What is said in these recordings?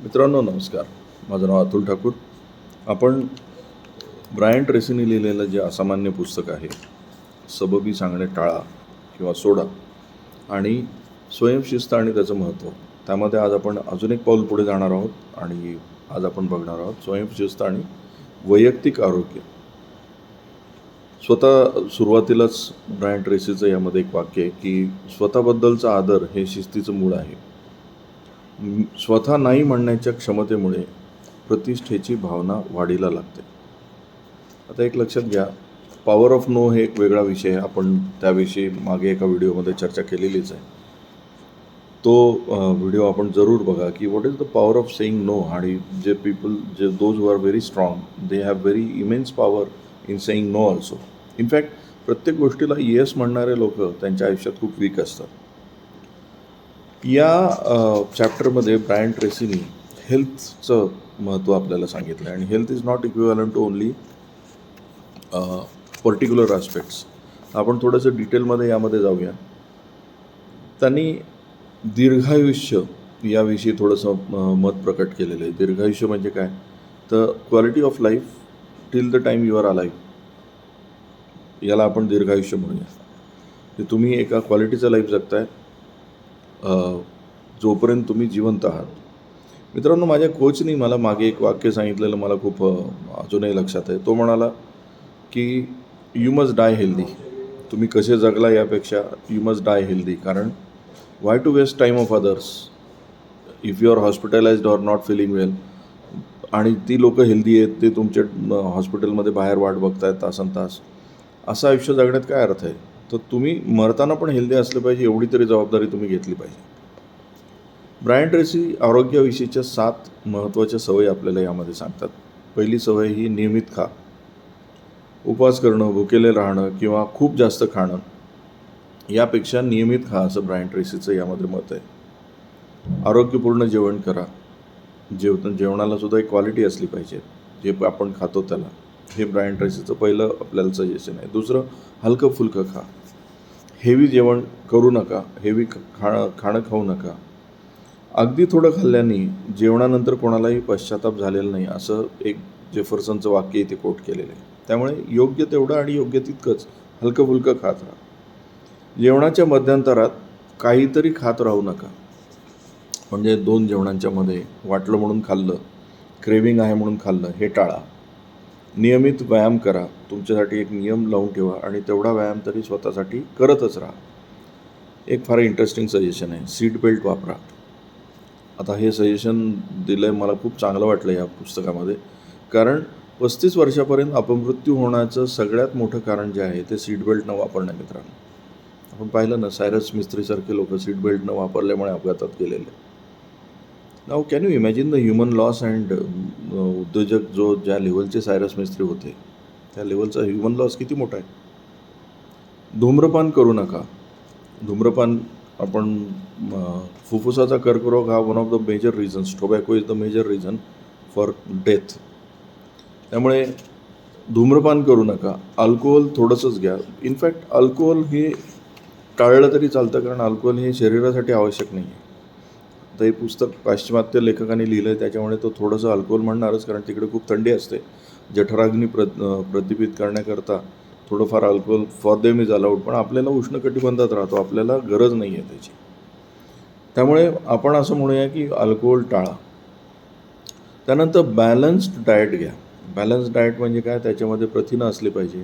मित्रांनो नमस्कार. माझं नाव अतुल ठाकूर. आपण ब्रायन ट्रेसीने लिहिलेलं जे असामान्य पुस्तक आहे सबबी सांगणे टाळा किंवा सोडा आणि स्वयंशिस्त आणि त्याचं महत्त्व त्यामध्ये आज आपण अजून एक पाऊल पुढे जाणार आहोत आणि आज आपण बघणार आहोत स्वयंशिस्त आणि वैयक्तिक आरोग्य. स्वतः सुरुवातीलाच ब्रायन ट्रेसीचं यामध्ये एक वाक्य आहे की स्वतःबद्दलचा आदर हे शिस्तीचं मूळ आहे. स्वतः नाही म्हणण्याच्या क्षमतेमुळे प्रतिष्ठेची भावना वाढीला लागते. आता एक लक्षात घ्या पॉवर ऑफ नो हे एक वेगळा विषय आहे. आपण त्याविषयी मागे एका व्हिडिओमध्ये चर्चा केलेलीच आहे. तो व्हिडिओ आपण जरूर बघा की what is the power of saying no आणि जे पीपल जे those are very strong they have very immense power in saying no also in fact प्रत्येक गोष्टीला येस म्हणणारे लोक त्यांच्या आयुष्यात खूप वीक असतात. या चॅप्टरमध्ये ब्रायन ट्रेसीनी हेल्थचं महत्त्व आपल्याला सांगितलं आहे आणि health is not equivalent to only particular aspects आपण थोडंसं डिटेलमध्ये यामध्ये जाऊया. त्यांनी दीर्घायुष्य याविषयी थोडंसं मत प्रकट केलेलं आहे. दीर्घायुष्य म्हणजे काय? तर quality of life till the time you are our life याला आपण दीर्घायुष्य म्हणूया. तुम्ही एका क्वालिटीचं लाईफ जगताय. जोपर्यंत तुम्ही जिवंत आहात. मित्रांनो माझ्या कोचनी मला मागे एक वाक्य सांगितलेलं मला खूप अजूनही लक्षात आहे. तो म्हणाला की यू मस्ट डाय हेल्दी तुम्ही कसे जगला यापेक्षा यू मस्ट डाय हेल्दी कारण why to waste time of others if you are hospitalized or not feeling well आणि ती लोकं हेल्दी आहेत ते तुमच्या हॉस्पिटलमध्ये बाहेर वाट बघतायत तासन तास असं आयुष्य जगण्यात काय अर्थ आहे? तर तुम्ही मरताना पण हेल्दी असलं पाहिजे एवढी तरी जबाबदारी तुम्ही घेतली पाहिजे. ब्रायन ट्रेसी आरोग्याविषयीच्या सात महत्त्वाच्या सवयी आपल्याला यामध्ये सांगतात. पहिली सवय ही नियमित खा. उपवास करणं भुकेले राहणं किंवा खूप जास्त खाणं यापेक्षा नियमित खा असं ब्रायन ट्रेसीचं यामध्ये मत आहे. आरोग्यपूर्ण जेवण करा. जेव जेवणाला सुद्धा एक क्वालिटी असली पाहिजे. जे आपण खातो त्याला. हे ब्रायन ट्रेसीचं पहिलं आपल्याला सजेशन आहे. दुसरं हलकं फुलकं खा. हेवी जेवण करू नका हेवी खाणं खाणं खाऊ नका. अगदी थोडं खाल्ल्याने जेवणानंतर कोणालाही पश्चाताप झालेला नाही असं एक जेफरसनचं वाक्य इथे कोट केलेलं आहे. त्यामुळे योग्य तेवढं आणि योग्य तितकंच हलकं फुलकं खात राहा. जेवणाच्या मध्यंतरात काहीतरी खात राहू नका. म्हणजे दोन जेवणांच्या मध्ये वाटलं म्हणून खाल्लं क्रेविंग आहे म्हणून खाल्लं हे टाळा. नियमित व्यायाम करा. तुमच्यासाठी एक नियम लावून ठेवा आणि तेवढा व्यायाम तरी स्वतःसाठी करतच राहा. एक फार इंटरेस्टिंग सजेशन आहे. सीट बेल्ट वापरा. आता हे सजेशन दिलं आहे मला खूप चांगलं वाटलं या पुस्तकामध्ये. कारण पस्तीस वर्षापर्यंत अपमृत्यू होण्याचं सगळ्यात मोठं कारण जे आहे ते सीट बेल्ट न वापरणे मित्रांनो आपण पाहिलं ना सायरस मिस्त्रीसारखे लोक सीट बेल्ट न वापरल्यामुळे अपघातात गेलेले. नाव can you imagine the human loss and उद्योजक जो ज्या लेवलचे सायरस मिस्त्री होते त्या लेवलचा ह्युमन लॉस किती मोठा आहे? धूम्रपान करू नका. धूम्रपान आपण फुफ्फुसाचा कर्करोग हा one of the major reasons tobacco is the major reason for death त्यामुळे धूम्रपान करू नका. अल्कोहोल थोडंसंच घ्या. इनफॅक्ट अल्कोहोल हे टाळलं तरी चालतं कारण अल्कोहोल हे शरीरासाठी आवश्यक नाही आहे तर हे पुस्तक पाश्चिमात्य लेखकाने लिहिलं आहे त्याच्यामुळे तो थोडंसं अल्कोहोल म्हणणारच कारण तिकडे खूप थंडी असते. जठराग्नी प्र प्रदीपित करण्याकरता थोडंफार alcohol for them is allowed पण आपल्याला उष्णकटिबंधात राहतो आपल्याला गरज नाही आहे त्याची. त्यामुळे आपण असं म्हणूया की अल्कोहोल टाळा. त्यानंतर बॅलन्स्ड डाएट घ्या. बॅलन्स्ड डाएट म्हणजे काय? त्याच्यामध्ये प्रथिनं असली पाहिजे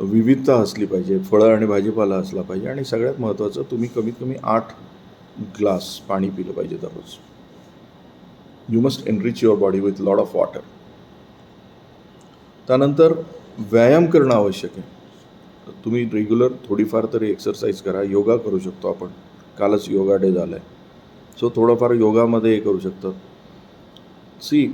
विविधता असली पाहिजे फळं आणि भाजीपाला असला पाहिजे आणि सगळ्यात महत्त्वाचं तुम्ही कमीत कमी आठ ग्लास पाणी पिलं पाहिजे दररोज. You must enrich your body with lot of water त्यानंतर व्यायाम करणं आवश्यक आहे. तुम्ही रेग्युलर थोडीफार तरी एक्सरसाइज करा. योगा करू शकतो आपण. कालच योगा डे झाला आहे सो थोडंफार योगामध्ये हे करू शकतात सी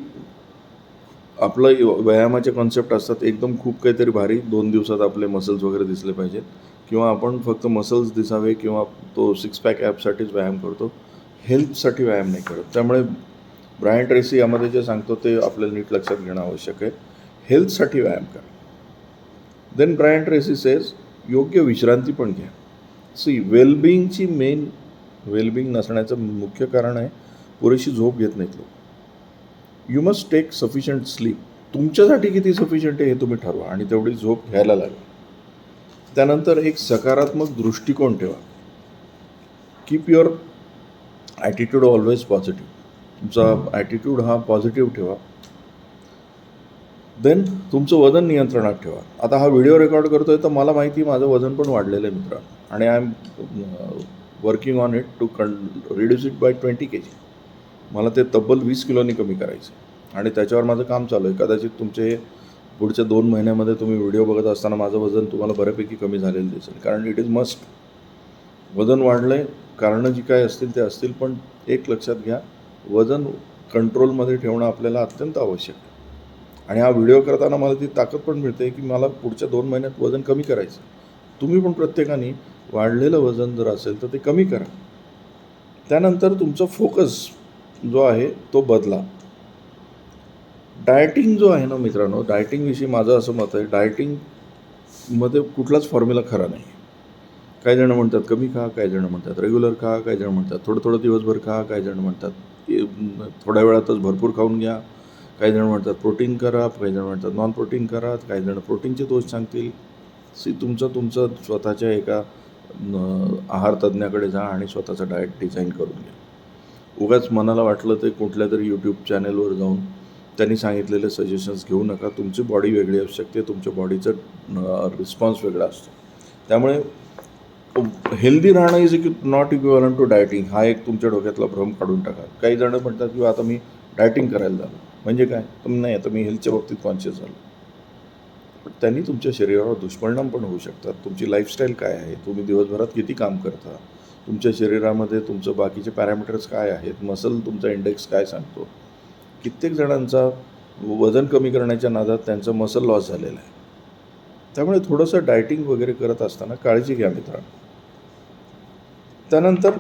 आपलं यो- व्यायामाचे कॉन्सेप्ट असतात एकदम खूप काहीतरी भारी. दोन दिवसात आपले मसल्स वगैरे दिसले पाहिजेत. किंवा आपण फक्त मसल्स दिसावे किंवा तो सिक्स पॅक ॲपसाठीच व्यायाम करतो हेल्थसाठी व्यायाम नाही करत. त्यामुळे ब्रायन ट्रेसी यामध्ये जे सांगतो ते आपल्याला नीट लक्षात घेणं आवश्यक आहे. हेल्थसाठी व्यायाम करा. देन ब्रायन ट्रेसी सेज योग्य विश्रांती पण घ्या. सी वेलबिईंगची मेन वेलबिईंग नसण्याचं मुख्य कारण आहे पुरेशी झोप घेत नाहीत लोक. You must take sufficient sleep तुमच्यासाठी किती सफिशियंट आहे हे तुम्ही ठरवा आणि तेवढी झोप घ्यायला लागेल. त्यानंतर एक सकारात्मक दृष्टिकोन ठेवा. Keep your attitude always positive तुमचा ॲटिट्यूड हा पॉझिटिव्ह ठेवा. देन तुमचं वजन नियंत्रणात ठेवा. आता हा व्हिडिओ रेकॉर्ड करतोय तर मला माहिती माझं वजन पण वाढलेलं आहे मित्रा आणि I am working on it to कं reduce it by twenty K G मला ते तब्बल वीस किलोनी कमी करायचं आणि त्याच्यावर माझं काम चालू आहे. कदाचित तुमचे पुढच्या दोन महिन्यामध्ये तुम्ही व्हिडिओ बघत असताना माझं वजन तुम्हाला बऱ्यापैकी कमी झालेलं दिसेल. कारण इट इज मस्ट वजन वाढलं आहे कारणं जी काय असतील ते असतील पण एक लक्षात घ्या वजन कंट्रोलमध्ये ठेवणं आपल्याला अत्यंत आवश्यक आहे. आणि हा व्हिडिओ करताना मला ती ताकद पण मिळते की मला पुढच्या दोन महिन्यात वजन कमी करायचं तुम्ही पण प्रत्येकाने वाढलेलं वजन जर असेल तर ते कमी करा. त्यानंतर तुमचा फोकस जो आहे तो बदला. डायटिंग जो आहे ना मित्रांनो डायटिंगविषयी माझं असं मत आहे डायटिंगमध्ये कुठलाच फॉर्म्युला खरा नाही. काही जण म्हणतात कमी खा काही जण म्हणतात रेग्युलर खा काही जण म्हणतात थोडं थोडं दिवसभर खा काही जण म्हणतात थोड्या वेळातच भरपूर खाऊन घ्या. काही जण म्हणतात प्रोटीन करा काही जण म्हणतात नॉन प्रोटीन करा काही जण प्रोटीनचे दोष सांगतील. सी तुमचं तुमचं स्वतःच्या एका आहार तज्ज्ञाकडे जा आणि स्वतःचं डाएट डिझाईन करून घ्या. उगाच मनाला वाटलं ते कुठल्या तरी यूट्यूब चॅनेलवर जाऊन त्यांनी सांगितलेले सजेशन्स घेऊ नका. तुमची बॉडी वेगळी असू शकते. तुमच्या बॉडीचं रिस्पॉन्स वेगळा असतो. त्यामुळे हेल्दी राहणं इज इक्व नॉट इक्विवलंट टू डायटिंग हा एक तुमच्या डोक्यातला भ्रम काढून टाका. काही जण म्हणतात की आता मी डायटिंग करायला झालो म्हणजे काय? तुम्ही नाही आता मी हेल्थच्या बाबतीत कॉन्शियस झालो. पण त्यांनी तुमच्या शरीरावर दुष्परिणाम पण होऊ शकतात. तुमची लाईफस्टाईल काय आहे? तुम्ही दिवसभरात किती काम करता? तुमच्या शरीरामध्ये तुमचं बाकीचे पॅरामीटर्स काय आहेत? मसल तुमचा इंडेक्स काय सांगतो? कित्येक जणांचा वजन कमी करण्याच्या नादात त्यांचं मसल लॉस झालेलं आहे. त्यामुळे थोडंसं डायटिंग वगैरे करत असताना काळजी घ्या मित्रांनो. त्यानंतर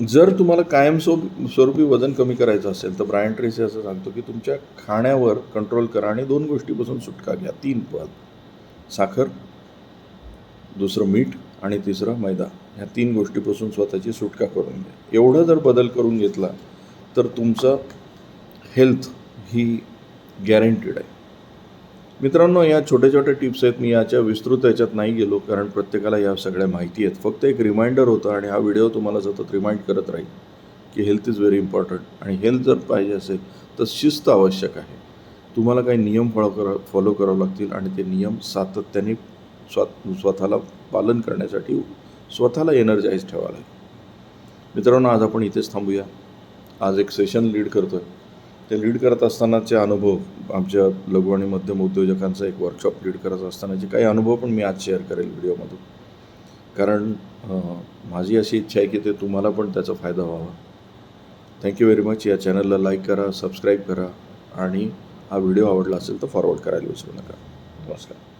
जर तुम्हाला कायम स्वरूपी वजन कमी करायचं असेल तर ब्रायन ट्रेसी असं सांगतो की तुमच्या खाण्यावर कंट्रोल करा आणि दोन गोष्टीपासून सुटका घ्या. तीन पद. साखर दुसरं मीठ आणि तिसरं मैदा. ह्या तीन गोष्टीपासून स्वतःची सुटका करून घ्या. एवढं जर बदल करून घेतला तर तुमचं हेल्थ ही गॅरंटीड आहे. मित्रांनो या छोट्या छोट्या टिप्स आहेत. मी याच्या विस्तृत याच्यात नाही गेलो कारण प्रत्येकाला या सगळ्या माहिती आहेत. फक्त एक रिमाइंडर होतं आणि हा व्हिडिओ तुम्हाला सतत रिमाइंड करत राहील की हेल्थ इज व्हेरी इम्पॉर्टंट आणि हेल्थ जर पाहिजे असेल तर शिस्त आवश्यक आहे. तुम्हाला काही नियम फॉलो करा फॉलो करावे लागतील आणि ते नियम सातत्याने स्वा स्वतःला पालन करण्यासाठी स्वतःला एनर्जाईज ठेवावं लागेल. मित्रांनो आज आपण इथेच थांबूया. आज एक सेशन लीड करतो आहे ते लीड करत असतानाचे अनुभव आमच्या लघु आणि मध्यम उद्योजकांचा एक वर्कशॉप लीड करत असतानाचे काही अनुभव पण मी आज शेअर करेल व्हिडिओमधून कारण माझी अशी इच्छा आहे की ते तुम्हाला पण त्याचा फायदा व्हावा. थँक्यू व्हेरी मच या चॅनलला लाईक करा सबस्क्राईब करा आणि हा व्हिडिओ आवडला असेल तर फॉरवर्ड करायला विसरू नका. नमस्कार.